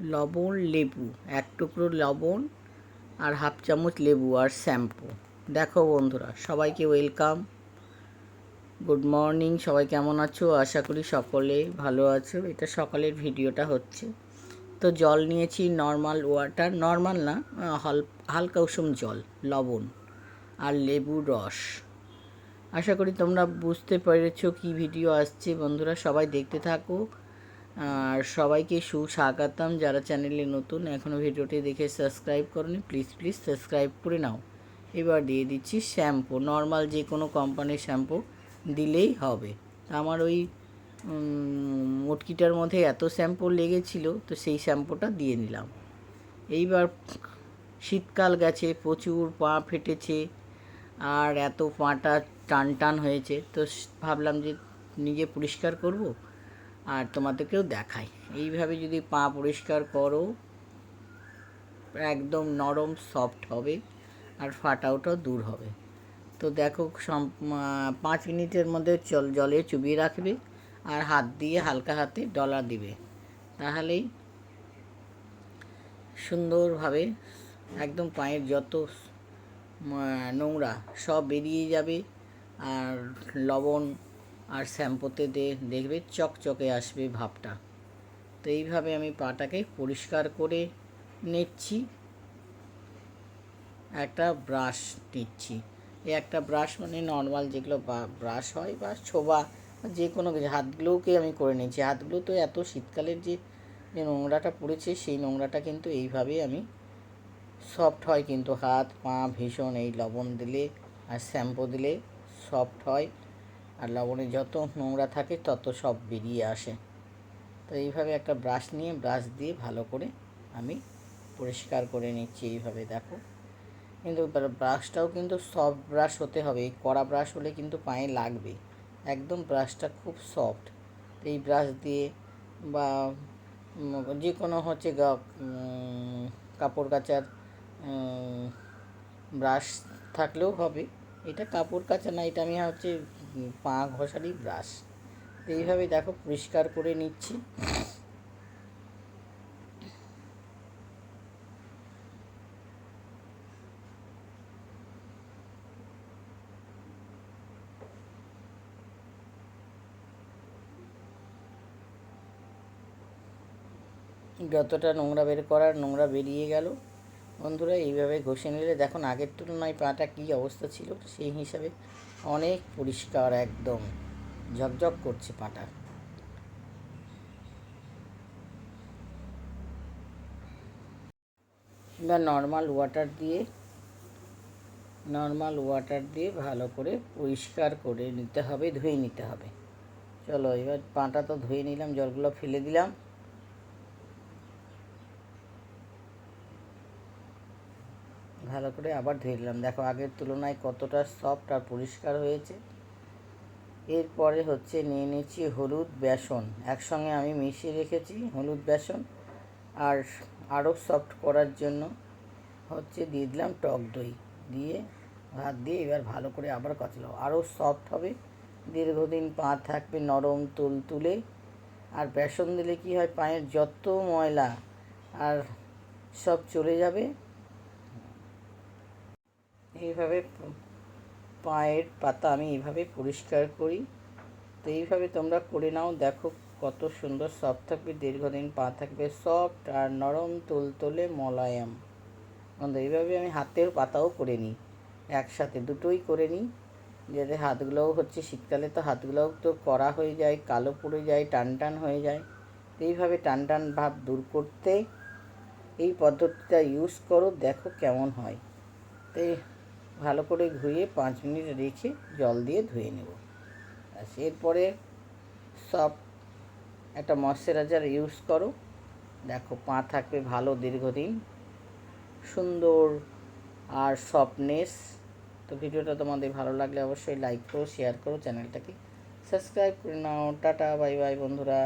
লবণ, লেবু, এক টুকরো লবণ আর হাফ চামচ লেবু আর শ্যাম্পু। দেখো বন্ধুরা, সবাইকে ওয়েলকাম। গুড মর্নিং, সবাই কেমন আছো? আশা করি সকলে ভালো আছো। এটা সকালের ভিডিওটা হচ্ছে। তো জল নিয়েছি, নর্মাল ওয়াটার, নর্মাল না, হাল- হালকা উষুম জল, লবণ আর লেবুর রস। আশা করি তোমরা বুঝতে পেরেছ কি ভিডিও আসছে। বন্ধুরা সবাই দেখতে থাকো। আর সবাইকে সুস্বাগতম যারা চ্যানেলে নতুন এখনও ভিডিওটি দেখে সাবস্ক্রাইব করনি প্লিজ প্লিজ সাবস্ক্রাইব করে নাও। এবার দিয়ে দিচ্ছি শ্যাম্পু। নর্মাল যে কোনো কোম্পানির শ্যাম্পু দিলেই হবে। আমার ওই মটকিটার মধ্যে এত শ্যাম্পু লেগেছিল, তো সেই শ্যাম্পুটা দিয়ে নিলাম। এইবার শীতকাল গেছে, প্রচুর পা ফেটেছে, আর এত পাটা টান টান হয়েছে, তো ভাবলাম যে নিজে পরিষ্কার করব। আর তোমাদেরকেও দেখাই। এইভাবে যদি পা পরিষ্কার করো, একদম নরম সফট হবে আর ফাটাওটাও দূর হবে। তো দেখো পাঁচ মিনিটের মধ্যে জল জলে চুবিয়ে রাখবে আর হাত দিয়ে হালকা হাতে ডলা দিবে। তাহলেই সুন্দরভাবে একদম পায়ের যত নোংরা সব বেরিয়ে যাবে আর লবণ আর শ্যাম্পুতে দে, দেখবে চকচকে আসবে ভাবটা। তো এইভাবে আমি পাটাকে পরিষ্কার করে নিচ্ছি। একটা ব্রাশ নিচ্ছি। এই একটা ব্রাশ মানে নর্মাল যেগুলো ব্রাশ হয় বা ছোবা যে কোনো হাতগুলোকে আমি করে নিচ্ছি। হাতগুলো তো এত শীতকালের যে যে নোংরাটা পড়েছে, সেই নোংরাটা কিন্তু এইভাবেই আমি সফট হয়। কিন্তু হাত, পা ভীষণ এই লবণ দিলে আর শ্যাম্পু দিলে সফট হয়। আর লবণে যত নোংরা থাকে তত সব বেরিয়ে আসে। তো এইভাবে একটা ব্রাশ নিয়ে ব্রাশ দিয়ে ভালো করে আমি পরিষ্কার করে নিচ্ছি এইভাবে, দেখো। কিন্তু ব্রাশটাও কিন্তু সফট ব্রাশ হতে হবে। এই কড়া ব্রাশ হলে কিন্তু পায়ে লাগবে। একদম ব্রাশটা খুব সফট এই ব্রাশ দিয়ে বা যে কোনো হচ্ছে কাপড় কাচার ব্রাশ থাকলেও হবে। এটা কাপড় কাচা না, এটা আমি হচ্ছে পা ঘষারই ব্রাশ। এইভাবে দেখো পরিষ্কার করে নিচ্ছি। যতটা নোংরা বের করার নোংরা বেরিয়ে গেল। বন্ধুরা, এইভাবে ঘষে নিলে দেখুন আগের তুলনায় পাটা কী অবস্থা ছিল সেই হিসাবে অনেক পরিষ্কার একদম। ঝকঝক করছে পাটা। এবার নর্মাল ওয়াটার দিয়ে নর্মাল ওয়াটার দিয়ে ভালো করে পরিষ্কার করে নিতে হবে, ধুয়ে নিতে হবে। চলো এবার পাটা তো ধুয়ে নিলাম, জলগুলো ফেলে দিলাম। ভালো করে আবার ধুয়ে নিলাম। দেখো, আগের তুলনায় কতটা সফট আর পরিষ্কার হয়েছে। এরপরে হচ্ছে নিয়ে নিচ্ছি হলুদ বেসন। একসঙ্গে আমি মিশিয়ে রেখেছি হলুদ বেসন। আর আরও সফট করার জন্য হচ্ছে দিয়ে দিলাম টক দই। দিয়ে ভাত দিয়ে এবার ভালো করে আবার কচলাও আরও সফট হবে। দীর্ঘদিন পা থাকবে নরম তুল তুলে। আর বেসন দিলে কি হয়, পায়ের যত ময়লা আর সব চলে যাবে। এইভাবে পায়ের পাতা আমি এইভাবে পরিষ্কার করি। তো এইভাবে তোমরা করে নাও, দেখো কত সুন্দর সফট থাকবে, দীর্ঘদিন পা থাকবে সফট আর নরম তুলতুলে মোলায়েম। বন্ধু, এইভাবে আমি হাতের পাতাও করে নিই, একসাথে দুটোই করে নিই। যাতে হাতগুলোও হচ্ছে, শীতকালে তো হাতগুলোও তো করা হয়ে যায়, কালো পড়ে যায়, টান টান হয়ে যায়। তো এইভাবে টান টান ভাব দূর করতে এই পদ্ধতিটা ইউজ করো, দেখো কেমন হয়। তো ভালো করে ধুয়ে পাঁচ মিনিট রেখে জল দিয়ে ধুয়ে নেব। ব্যাস, এরপরে সব একটা ময়শ্চারাইজার ইউজ করো। দেখো, পা থাকবে ভালো দীর্ঘদিন। সুন্দর আর সফটনেস। তো ভিডিওটা তোমাদের ভালো লাগলে অবশ্যই লাইক করো শেয়ার করো, চ্যানেলটাকে সাবস্ক্রাইব করে নাও। টাটা, বাই বাই, বন্ধুরা।